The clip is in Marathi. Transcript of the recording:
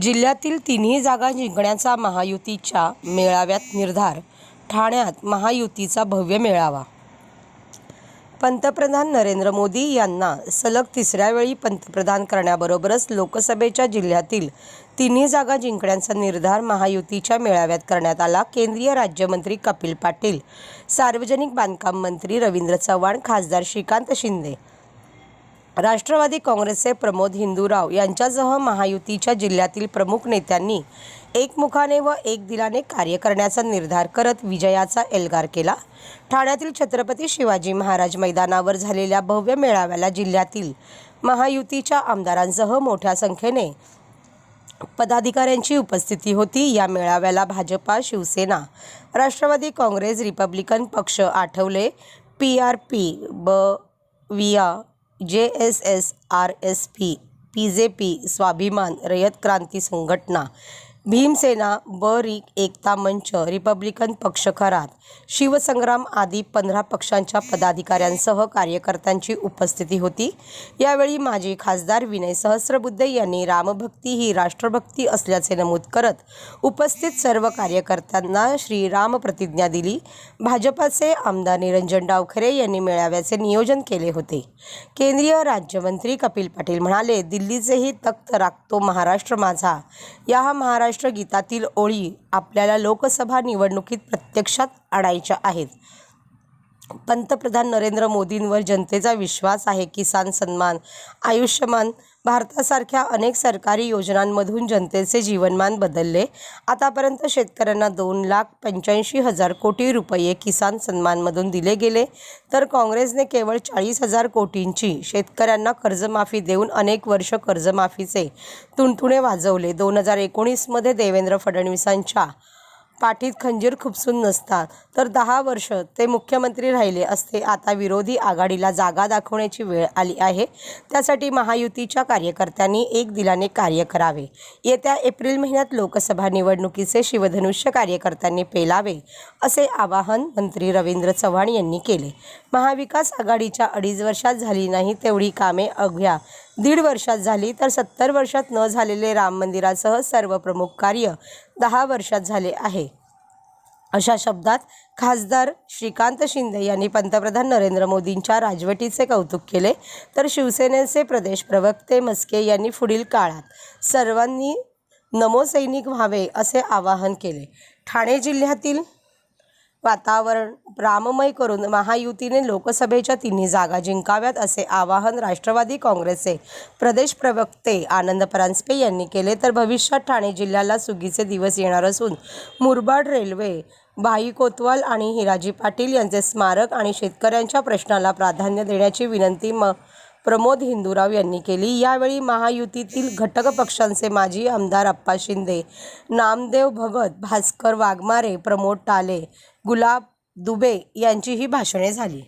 जिल्ह्यातील तिन्ही जागा जिंकण्याचा महायुतीच्या मेळाव्यात निर्धार ठाण्यात महायुतीचा भव्य मेळावा. पंतप्रधान नरेंद्र मोदी यांना सलग तिसऱ्या वेळी पंतप्रधान करण्याबरोबरच लोकसभेच्या जिल्ह्यातील तिन्ही जागा जिंकण्याचा निर्धार महायुतीच्या मेळाव्यात करण्यात आला. केंद्रीय राज्यमंत्री कपिल पाटील सार्वजनिक बांधकाम मंत्री रवींद्र चव्हाण खासदार श्रीकांत शिंदे राष्ट्रवादी काँग्रेसचे प्रमोद हिंदूराव यांच्यासह महायुतीच्या जिल्ह्यातील प्रमुख नेत्यांनी एकमुखाने व एक दिलाने कार्य करण्याचा निर्धार करत विजयाचा एल्गार केला. ठाण्यातील छत्रपती शिवाजी महाराज मैदानावर झालेल्या भव्य मेळाव्याला जिल्ह्यातील महायुतीच्या आमदारांसह मोठ्या संख्येने पदाधिकाऱ्यांची उपस्थिती होती. या मेळाव्याला भाजपा शिवसेना राष्ट्रवादी काँग्रेस रिपब्लिकन पक्ष आठवले. पी आर पी ब विया J S S R S P P J P Swabhiman Rayat Kranti संघटना भीमसेना ब एकता मंच रिपब्लिकन पक्ष खरात शिवसंग्राम आदी पंधरा पक्षांच्या पदाधिकाऱ्यांसह कार्यकर्त्यांची उपस्थिती होती. यावेळी माजी खासदार विनय सहस्रबुद्धे यांनी रामभक्ती ही राष्ट्रभक्ती असल्याचे नमूद करत उपस्थित सर्व कार्यकर्त्यांना श्रीराम प्रतिज्ञा दिली. भाजपाचे आमदार निरंजन डावखरे यांनी मेळाव्याचे नियोजन केले होते. केंद्रीय राज्यमंत्री कपिल पाटील म्हणाले दिल्लीचेही तख्त राखतो महाराष्ट्र माझा. या महाराष्ट्र गीतातील ओळी आपल्याला लोकसभा निवडणुकीत प्रत्यक्षात आणायच्या आहेत. पंतप्रधान नरेंद्र मोदींवर जनतेचा विश्वास आहे किसान सन्मान आयुष्यमान भारतासारख्या अनेक सरकारी योजनांमधून जनतेचे जीवनमान बदलले. आतापर्यंत शेतकऱ्यांना दोन लाख पंच्याऐंशी हजार कोटी रुपये किसान सन्मानमधून दिले गेले. तर काँग्रेसने केवळ चाळीस हजार कोटींची शेतकऱ्यांना कर्जमाफी देऊन अनेक वर्ष कर्जमाफीचे तुणतुणे वाजवले. दोन हजार एकोणीसमध्ये देवेंद्र फडणवीसांच्या पाठीत खंजीर खुपसून नसतात. तर दहा वर्ष ते मुख्यमंत्री राहिले असते. आता विरोधी आघाडीला जागा दाखवण्याची वेळ आली आहे. त्यासाठी महायुतीच्या कार्यकर्त्यांनी एक दिलाने कार्य करावे. येत्या एप्रिल महिन्यात लोकसभा निवडणुकीचे शिवधनुष्य कार्यकर्त्यांनी पेलावे असे आवाहन मंत्री रवींद्र चव्हाण यांनी केले. महाविकास आघाडीच्या अडीच वर्षात झाली नाही तेवढी कामे अवघ्या दीड वर्षात झाली तर सत्तर वर्षात न झालेले राम मंदिरासह सर्व प्रमुख कार्य दहा वर्षात झाले आहे. अशा शब्दात खासदार श्रीकांत शिंदे यांनी पंतप्रधान नरेंद्र मोदींच्या राजवटीचे कौतुक केले. तर शिवसेनेचे प्रदेश प्रवक्ते मस्के यांनी पुढील काळात सर्वांनी नमोसैनिक व्हावे असे आवाहन केले. ठाणे जिल्ह्यातील वातावरण राममय करून महायुतीने लोकसभेच्या तिन्ही जागा जिंकाव्यात असे आवाहन राष्ट्रवादी काँग्रेसचे प्रदेश प्रवक्ते आनंद परांजपे यांनी केले. तर भविष्यात ठाणे जिल्ह्याला सुगीचे दिवस येणार असून मुरबाड रेल्वे भाई कोतवाल आणि हिराजी पाटील यांचे स्मारक आणि शेतकऱ्यांच्या प्रश्नाला प्राधान्य देण्याची विनंती म प्रमोद हिंदूराव यांनी केली. यावेळी महायुतीतील घटक पक्षांचे माजी आमदार अप्पा शिंदे नामदेव भगत भास्कर वाघमारे प्रमोद टाले गुलाब दुबे यांचीही भाषणे झाली.